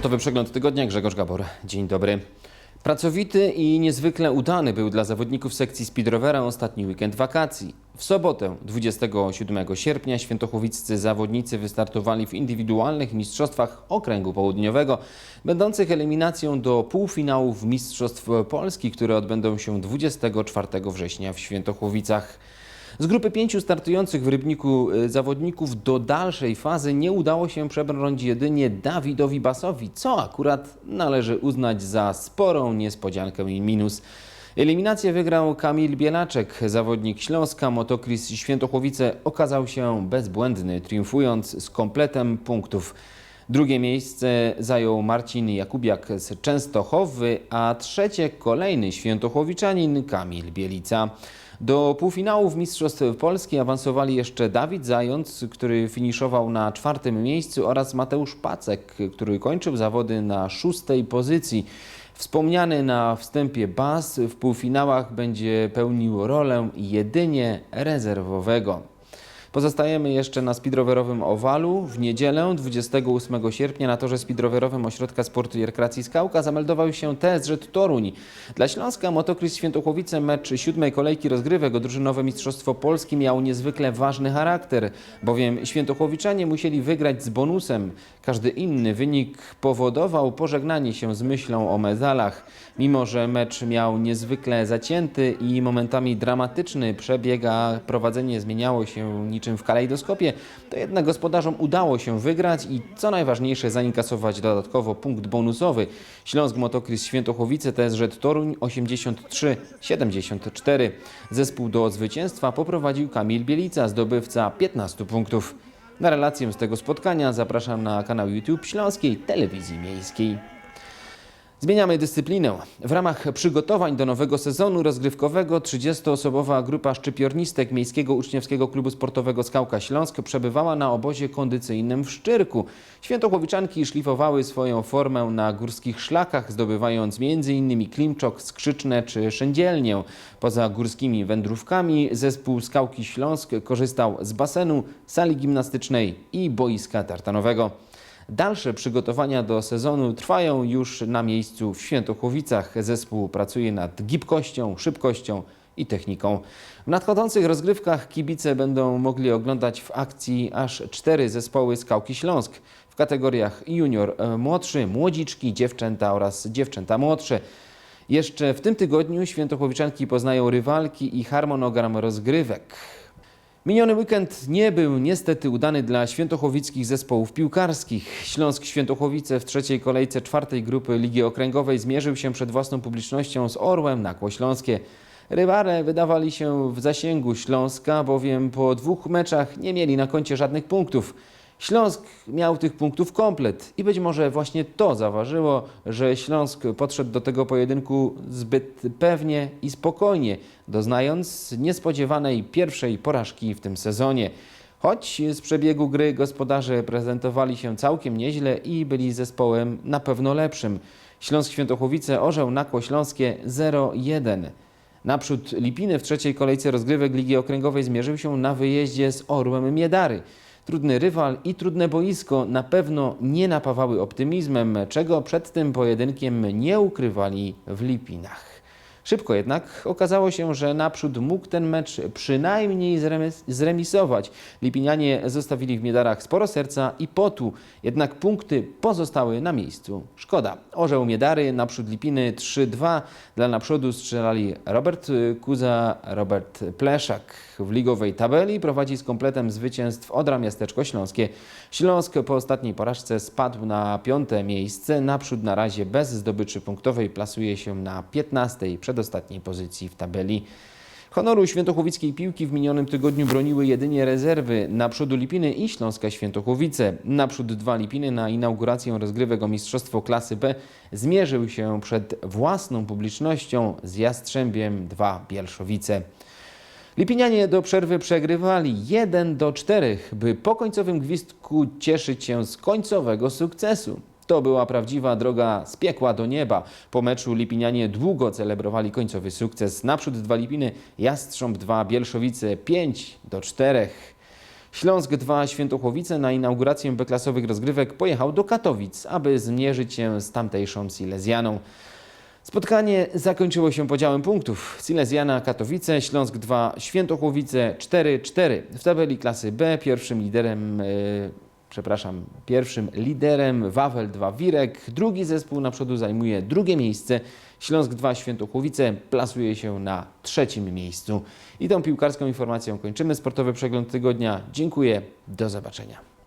Sportowy przegląd tygodnia Grzegorz Gabor. Dzień dobry. Pracowity i niezwykle udany był dla zawodników sekcji speedrovera ostatni weekend wakacji. W sobotę 27 sierpnia świętochowiccy zawodnicy wystartowali w indywidualnych mistrzostwach okręgu południowego, będących eliminacją do półfinałów Mistrzostw Polski, które odbędą się 24 września w Świętochowicach. Z grupy pięciu startujących w Rybniku y, zawodników do dalszej fazy nie udało się przebrnąć jedynie Dawidowi Basowi, co akurat należy uznać za sporą niespodziankę i minus. Eliminację wygrał Kamil Bielaczek, zawodnik Śląska. Motokris Świętochłowice okazał się bezbłędny, triumfując z kompletem punktów. Drugie miejsce zajął Marcin Jakubiak z Częstochowy, a trzecie kolejny świętochłowiczanin Kamil Bielica. Do półfinałów Mistrzostw Polski awansowali jeszcze Dawid Zając, który finiszował na czwartym miejscu oraz Mateusz Pacek, który kończył zawody na szóstej pozycji. Wspomniany na wstępie Bas w półfinałach będzie pełnił rolę jedynie rezerwowego. Pozostajemy jeszcze na speedrowerowym Owalu. W niedzielę 28 sierpnia na torze speedrowerowym Ośrodka Sportu i Rekreacji Skałka zameldował się TSZ Toruń. Dla Śląska Motokris Świętochłowice mecz siódmej kolejki rozgrywek o drużynowe Mistrzostwo Polski miał niezwykle ważny charakter, bowiem Świętochłowiczanie musieli wygrać z bonusem. Każdy inny wynik powodował pożegnanie się z myślą o medalach. Mimo, że mecz miał niezwykle zacięty i momentami dramatyczny przebieg, a prowadzenie zmieniało się niczym w kalejdoskopie, to jednak gospodarzom udało się wygrać i co najważniejsze zainkasować dodatkowo punkt bonusowy. Śląsk Motokris Świętochłowice TSZ Toruń 83-74. Zespół do zwycięstwa poprowadził Kamil Bielica, zdobywca 15 punktów. Na relację z tego spotkania zapraszam na kanał YouTube Śląskiej Telewizji Miejskiej. Zmieniamy dyscyplinę. W ramach przygotowań do nowego sezonu rozgrywkowego 30-osobowa grupa szczypiornistek Miejskiego Uczniowskiego Klubu Sportowego Skałka Śląsk przebywała na obozie kondycyjnym w Szczyrku. Świętochłowiczanki szlifowały swoją formę na górskich szlakach, zdobywając m.in. klimczok, skrzyczne czy szędzielnię. Poza górskimi wędrówkami zespół Skałki Śląsk korzystał z basenu, sali gimnastycznej i boiska tartanowego. Dalsze przygotowania do sezonu trwają już na miejscu w Świętochłowicach. Zespół pracuje nad gibkością, szybkością i techniką. W nadchodzących rozgrywkach kibice będą mogli oglądać w akcji aż cztery zespoły Skałki Śląsk w kategoriach junior e, młodszy, młodziczki, dziewczęta oraz dziewczęta młodsze. Jeszcze w tym tygodniu Świętochłowiczanki poznają rywalki i harmonogram rozgrywek. Miniony weekend nie był niestety udany dla świętochłowickich zespołów piłkarskich. Śląsk Świętochłowice w trzeciej kolejce czwartej grupy Ligi Okręgowej zmierzył się przed własną publicznością z Orłem Nakło Śląskie. Rywale wydawali się w zasięgu Śląska, bowiem po dwóch meczach nie mieli na koncie żadnych punktów. Śląsk miał tych punktów komplet i być może właśnie to zaważyło, że Śląsk podszedł do tego pojedynku zbyt pewnie i spokojnie, doznając niespodziewanej pierwszej porażki w tym sezonie. Choć z przebiegu gry gospodarze prezentowali się całkiem nieźle i byli zespołem na pewno lepszym. Śląsk Świętochłowice orzeł Nakło Śląskie 0-1. Naprzód Lipiny w trzeciej kolejce rozgrywek Ligi Okręgowej zmierzył się na wyjeździe z Orłem Miedary. Trudny rywal i trudne boisko na pewno nie napawały optymizmem, czego przed tym pojedynkiem nie ukrywali w Lipinach. Szybko jednak okazało się, że naprzód mógł ten mecz przynajmniej zremis- zremisować. Lipinianie zostawili w Miedarach sporo serca i potu, jednak punkty pozostały na miejscu. Szkoda. Orzeł Miedary, naprzód Lipiny 3-2. Dla naprzodu strzelali Robert Kuza, Robert Pleszak. W ligowej tabeli prowadzi z kompletem zwycięstw Odra Miasteczko Śląskie. Śląsk po ostatniej porażce spadł na piąte miejsce. Naprzód na razie bez zdobyczy punktowej plasuje się na 15 przedostatniej pozycji w tabeli. Honoru świętochłowickiej piłki w minionym tygodniu broniły jedynie rezerwy naprzód Lipiny i Śląska Świętochłowice. Naprzód dwa Lipiny na inaugurację rozgrywek o Mistrzostwo Klasy B zmierzył się przed własną publicznością z Jastrzębiem 2 Bielszowice. Lipinianie do przerwy przegrywali 1 do 4, by po końcowym gwizdku cieszyć się z końcowego sukcesu. To była prawdziwa droga z piekła do nieba. Po meczu Lipinianie długo celebrowali końcowy sukces. Naprzód dwa Lipiny, Jastrząb 2, Bielszowice 5 do 4. Śląsk 2 Świętochłowice na inaugurację B-klasowych rozgrywek pojechał do Katowic, aby zmierzyć się z tamtejszą Silesianą. Spotkanie zakończyło się podziałem punktów. Silesiana Katowice, Śląsk 2 Świętochłowice 4-4. W tabeli klasy B pierwszym liderem, e, przepraszam, pierwszym liderem Wawel 2 Wirek. Drugi zespół na przodu zajmuje drugie miejsce. Śląsk 2 Świętochłowice plasuje się na trzecim miejscu. I tą piłkarską informacją kończymy sportowy przegląd tygodnia. Dziękuję, do zobaczenia.